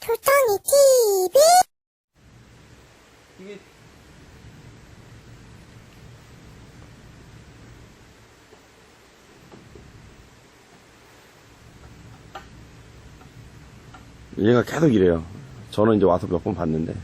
조정이 TV 이게 얘가 계속 이래요. 저는 이제 와서 몇 번 봤는데.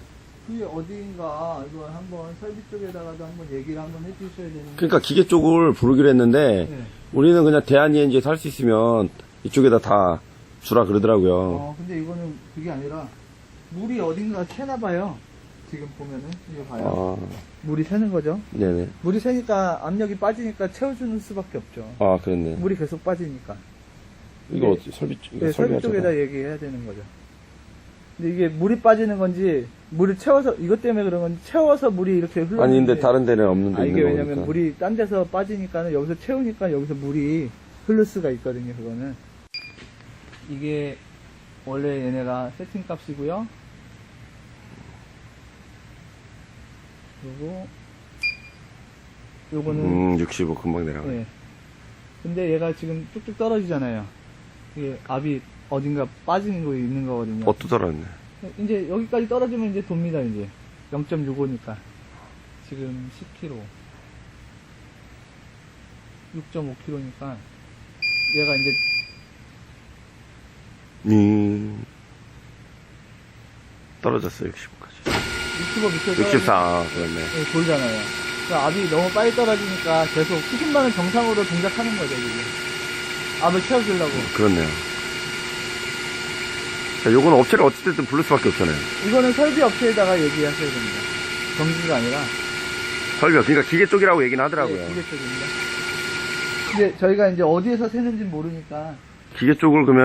그게 어디인가 이거 한번 설비 쪽에다가도 한번 얘기를 한번 해주셔야 되는데 그러니까 기계 쪽을 부르기로 했는데 네. 우리는 그냥 대한이엔지에서 할수 있으면 이쪽에다 다 주라 그러더라고요. 어 근데 이거는 그게 아니라 물이 어딘가 새나 봐요 지금 보면은 이거 봐요 아, 물이 새는 거죠 네네. 물이 새니까 압력이 빠지니까 채워주는 수밖에 없죠 아, 그렇네. 물이 계속 빠지니까 이거 어떻게 설비, 쪽- 이거 네, 설비 설비하잖아. 쪽에다 얘기해야 되는 거죠 근데 이게 물이 빠지는 건지 물을 채워서 이것 때문에 그런 건지 채워서 물이 이렇게 흘러 아니, 근데 다른 데는 없는데 아, 이게 있는 왜냐면 거니까. 물이 딴 데서 빠지니까는 여기서 채우니까 여기서 물이 흐를 수가 있거든요, 그거는. 이게 원래 얘네가 세팅 값이고요. 그리고 요거는 음, 65 금방 내려가. 예. 근데 얘가 지금 쭉쭉 떨어지잖아요. 이게 압이 어딘가 빠지는 거 있는 거거든요. 어, 또 떨어졌네. 이제 여기까지 떨어지면 이제 돕니다, 이제. 0.65니까. 지금 10kg. 6.5kg니까. 얘가 이제 음, 떨어졌어, 65까지. 65 밑에 64, 아, 그렇네. 예, 돌잖아요. 그러니까 압이 너무 빨리 떨어지니까 계속 수십만은 정상으로 동작하는 거죠, 지금. 압을 채워주려고. 그렇네요. 자, 요거는 업체를 어찌됐든 부를 수밖에 없잖아요. 이거는 설비 업체에다가 얘기하셔야 됩니다. 전기가 아니라. 설비가, 그러니까 기계 쪽이라고 얘기는 하더라고요. 네, 기계 쪽입니다. 근데 저희가 이제 어디에서 새는지 모르니까 기계 쪽을 그러면